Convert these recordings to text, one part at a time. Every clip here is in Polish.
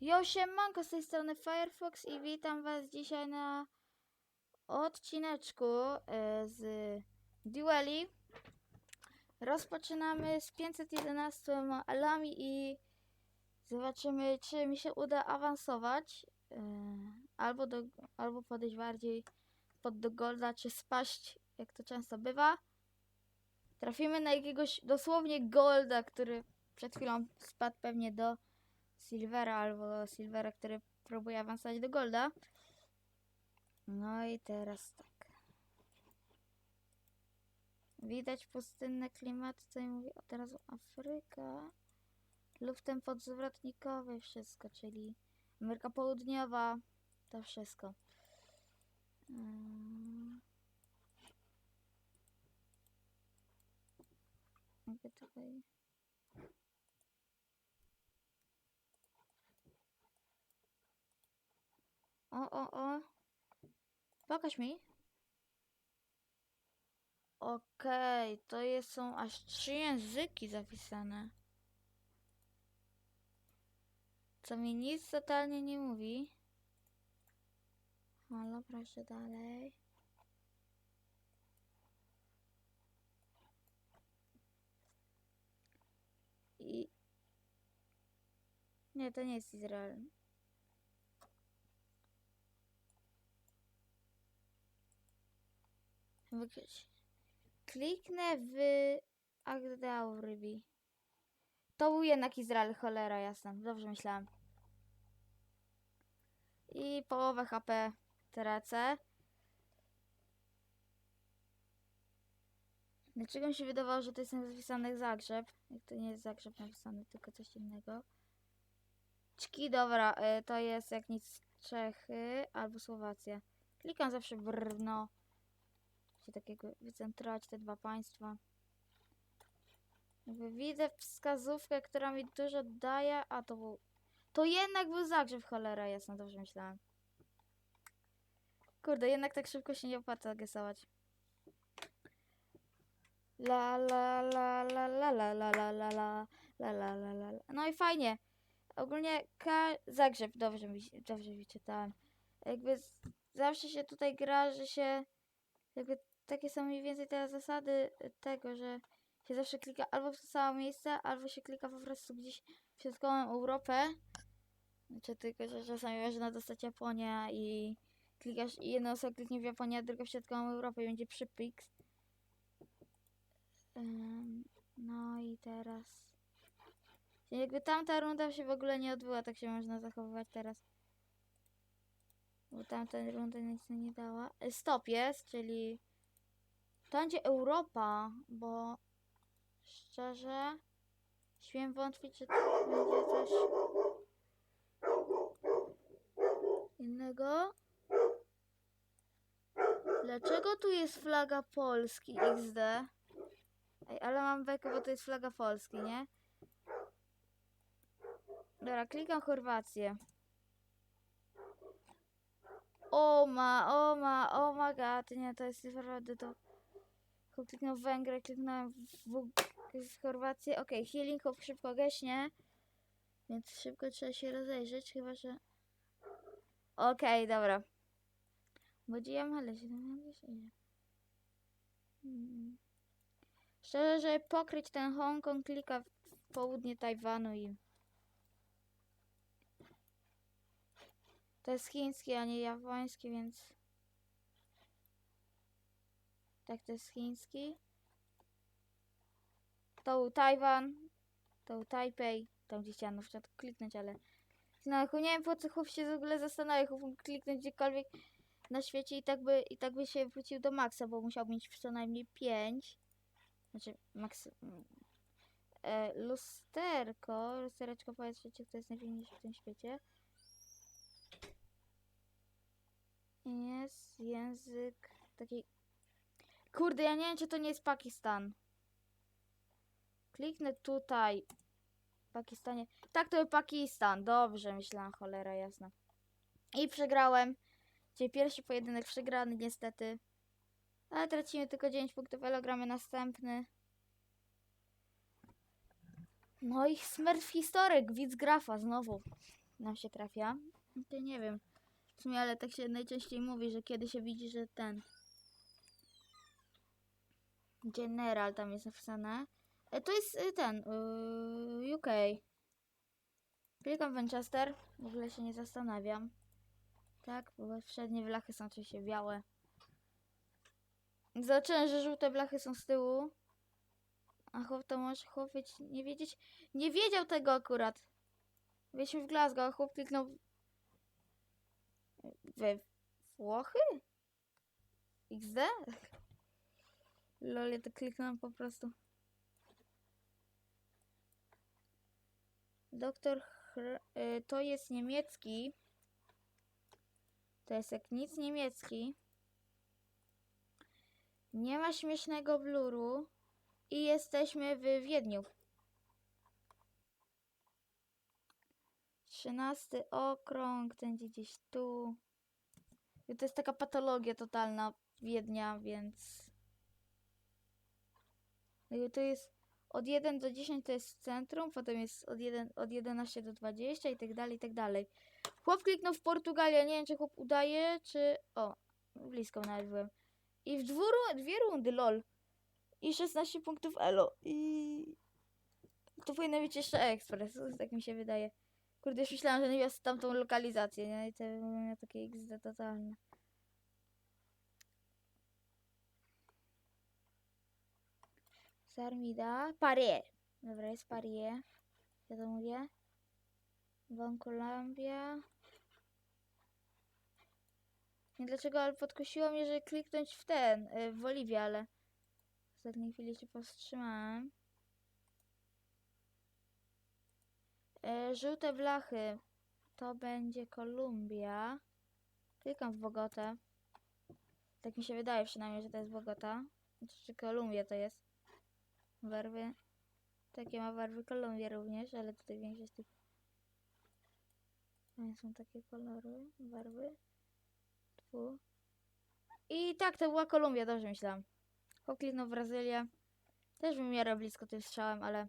Jo, siemanko, z tej strony Firefox i witam was dzisiaj na odcineczku e, z Dueli. Rozpoczynamy z 511 alami i zobaczymy, czy mi się uda awansować, e, albo, do, albo podejść bardziej pod do golda, czy spaść, jak to często bywa. Trafimy na jakiegoś dosłownie golda, który przed chwilą spadł pewnie do Silvera albo Silvera, który próbuje awansować do Golda. No i teraz tak. Widać pustynne klimaty, co ja mówię od razu Afryka. Luftem podzwrotnikowy wszystko, czyli Ameryka Południowa, to wszystko. Mm. Mogę tutaj... O, o, o. Pokaż mi. Okej, to jest, są aż trzy języki zapisane. Co mi nic totalnie nie mówi. Halo, proszę dalej. I... Nie, to nie jest Izrael. Kliknę w Agdaurybi. To był jednak Izrael, cholera jasna. Dobrze myślałam. I połowę HP tracę. Dlaczego mi się wydawało, że to jest napisane Zagrzeb? Jak to nie jest Zagrzeb napisane, tylko coś innego. Czki, dobra, y, to jest jak nic Czechy albo Słowacja. Klikam zawsze brno się takiego wycentrować te dwa państwa. Jakby widzę wskazówkę, która mi dużo daje, a to był... To jednak był Zagrzeb, cholera jasna, dobrze myślałam. Kurde, jednak tak szybko się nie opłaca gesować. La la la la la la la la la la la la la la No i fajnie. Ogólnie K... Zagrzeb, dobrze mi, dobrze mi czytałem. Jakby zawsze się tutaj gra, że się jakby takie są mniej więcej teraz zasady tego, że się zawsze klika albo w to samo miejsce, albo się klika po prostu gdzieś w środkową Europę. Znaczy tylko, że czasami można dostać Japonię i klikasz i jedna osoba kliknie w Japonię, a druga w środkową Europę i będzie przypik. Ym, No i teraz... Jakby tamta runda się w ogóle nie odbyła, tak się można zachowywać teraz. Bo tamta runda nic nie dała. Y, Stop jest, czyli... To będzie Europa, bo szczerze śmiem wątpić, że to będzie coś innego. Dlaczego tu jest flaga Polski XD? Ej, ale mam bekę, bo to jest flaga Polski, nie? Dobra, klikam Chorwację. O ma, o ma, o my god, nie, to jest naprawdę to... Kliknąłem w Węgry, kliknąłem w, w, Chorwację. Okej, healing hop szybko gaśnie. Więc szybko trzeba się rozejrzeć, chyba że... Okej, dobra. Budziłam, ale się tam gdzieś idzie. Szczerze, żeby pokryć ten Hongkong, klika w południe Tajwanu i... To jest chiński, a nie japoński, więc... Tak, to jest chiński. To był Tajwan. To był Tajpej. Tam gdzie chciałam na przykład kliknąć, ale... No, nie wiem po co chłop się w ogóle zastanawia, mógł kliknąć gdziekolwiek na świecie i tak by, i tak by się wrócił do maksa, bo musiał mieć co najmniej 5. Znaczy, maks... E, lusterko. Lustereczko powiedz, wiecie, kto jest najpiękniejszy w tym świecie. Jest język taki... Kurde, ja nie wiem, czy to nie jest Pakistan. Kliknę tutaj. Pakistanie. Tak, to był Pakistan. Dobrze, myślałam, cholera jasna. I przegrałem. Czyli pierwszy pojedynek przegrany, niestety. Ale tracimy tylko 9 punktów, ale gramy następny. No i Smurf Historyk, widz grafa znowu. nam się trafia. To nie wiem. W sumie, ale tak się najczęściej mówi, że kiedy się widzi, że ten General tam jest napisane. E, To jest e, ten yy, UK. Klikam Manchester, w ogóle się nie zastanawiam. Tak, bo przednie blachy są oczywiście białe. Zobaczyłem, że żółte blachy są z tyłu. A chłop to może chłop wiedz- nie wiedzieć. Nie wiedział tego akurat. Byliśmy w Glasgow, a chłop kliknął we Włochy? XD? Lol, ja to kliknąłem po prostu. Doktor Hr- y, to jest niemiecki. To jest jak nic niemiecki. Nie ma śmiesznego bluru. I jesteśmy w Wiedniu. Trzynasty okrąg, ten gdzieś tu. I to jest taka patologia totalna Wiednia, więc... Jakby to jest od 1 do 10 to jest centrum, potem jest od, 1, od 11 do 20 i tak dalej, i tak dalej. Chłop kliknął w Portugalię, nie wiem czy chłop udaje, czy... O, blisko nawet byłem. I w dwu, dwie rundy, lol. I 16 punktów elo. I... To powinno być jeszcze ekspres, tak mi się wydaje. Kurde, już myślałam, że nie miał tamtą lokalizację, nie? I to miał takie XD totalne. Sarmida. Parie. Dobra, jest Parie. Ja to mówię. Columbia. Nie dlaczego, ale podkusiło mnie, że kliknąć w ten, y, w Oliwie, ale w ostatniej chwili się powstrzymałem. E, żółte blachy to będzie Kolumbia. Klikam w Bogotę. Tak mi się wydaje przynajmniej, że to jest Bogota. Znaczy, Czy Kolumbia to jest. Werwy. Takie ma werwy Kolumbia również, ale tutaj większość tych... Są takie kolory, barwy. Tu. I tak, to była Kolumbia, dobrze myślałam. Chłop kliknął Brazylię. Też bym miarę blisko tym strzałem, ale...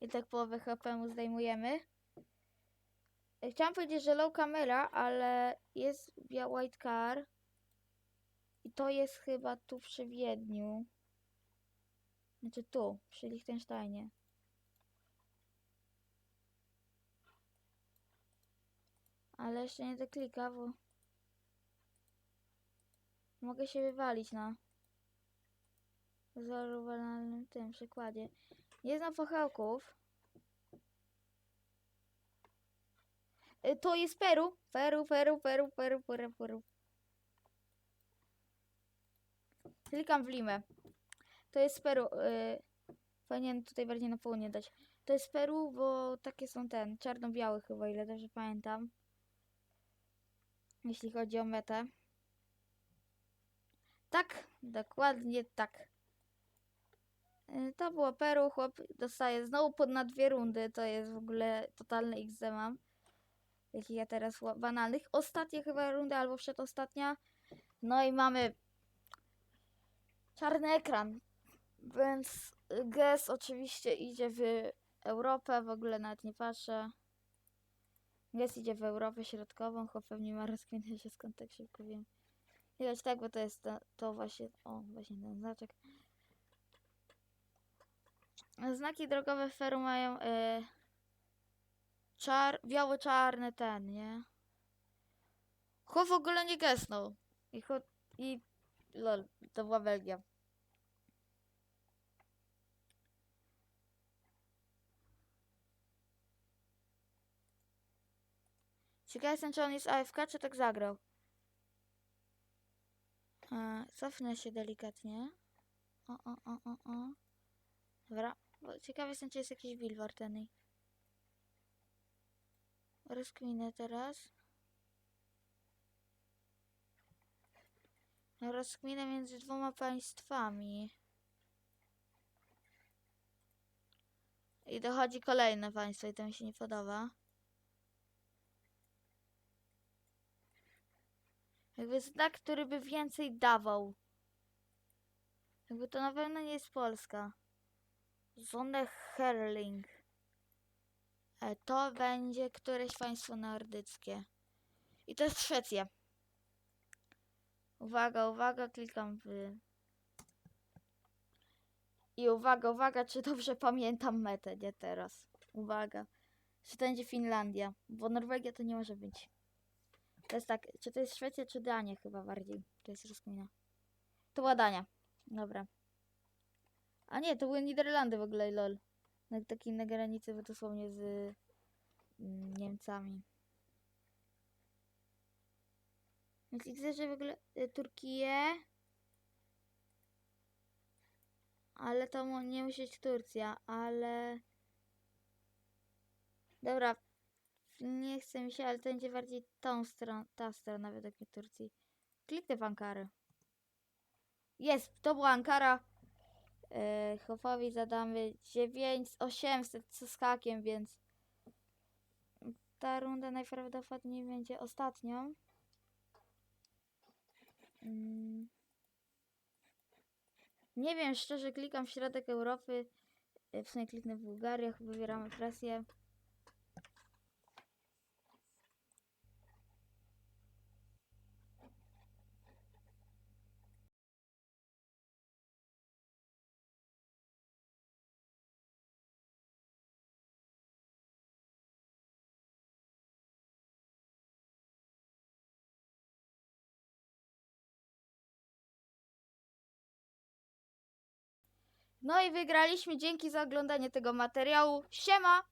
I tak połowę HP mu zdejmujemy. E, Chciałam powiedzieć, że low camera, ale jest white car. I to jest chyba tu przy Wiedniu. Znaczy tu, przy Liechtensteinie. Ale jeszcze nie doklika, bo... Mogę się wywalić na wzorowalnym tym przykładzie. Nie znam pochełków. Y, To jest Peru. Peru, Peru, Peru, Peru, Peru, Peru. Klikam w Limę. To jest Peru. Y, powinien tutaj bardziej na południe dać. To jest Peru, bo takie są ten, czarno-biały chyba, ile dobrze pamiętam. Jeśli chodzi o metę. Tak, dokładnie tak. Y, To było Peru, chłop dostaje znowu pod na dwie rundy, to jest w ogóle totalny XD mam. Jakich ja teraz banalnych. Ostatnia chyba runda, albo przedostatnia. No i mamy czarny ekran. Więc Gez oczywiście idzie w Europę, w ogóle nawet nie patrzę. Gez idzie w Europę Środkową, chłop pewnie ma rozkminę się skąd tak szybko wiem. Widać tak, bo to jest to, to właśnie, o właśnie ten znaczek. Znaki drogowe Feru mają y, czar, biało-czarny ten, nie? Chłop w ogóle nie gesnął. I, chłop, I lol, to była Belgia. Ciekaw jestem, czy on jest AFK, czy tak zagrał. E, cofnę się delikatnie. O, o, o, o, o. Dobra. Ciekaw jestem, czy jest jakiś build warteny. Rozkminę teraz. Rozkminę między dwoma państwami. I dochodzi kolejne państwo i to mi się nie podoba. Jakby znak, który by więcej dawał. Jakby to na pewno nie jest Polska. Zonne Herling. E, To będzie któreś państwo nordyckie. I to jest Szwecja. Uwaga, uwaga, klikam w. I uwaga, uwaga, czy dobrze pamiętam metę, nie teraz. Uwaga. Czy to będzie Finlandia? Bo Norwegia to nie może być. To jest tak, czy to jest Szwecja, czy Dania chyba bardziej. To jest rozkmina. To była Dania. Dobra. A nie, to były Niderlandy w ogóle, lol. Na takiej na granicy dosłownie z mm, Niemcami. Więc widzę, że w ogóle y, Turkiję. Ale to nie musi być Turcja, ale. Dobra. Nie chce mi się, ale to będzie bardziej tą stronę, ta strona według mnie Turcji. Kliknę w Ankarę. Jest, to była Ankara. Yy, Hofowi zadamy 9 z 800 z skakiem, więc ta runda najprawdopodobniej będzie ostatnią. Mm. Nie wiem, szczerze klikam w środek Europy. Yy, W sumie kliknę w Bułgarię, wybieramy presję. No i wygraliśmy. Dzięki za oglądanie tego materiału. Siema!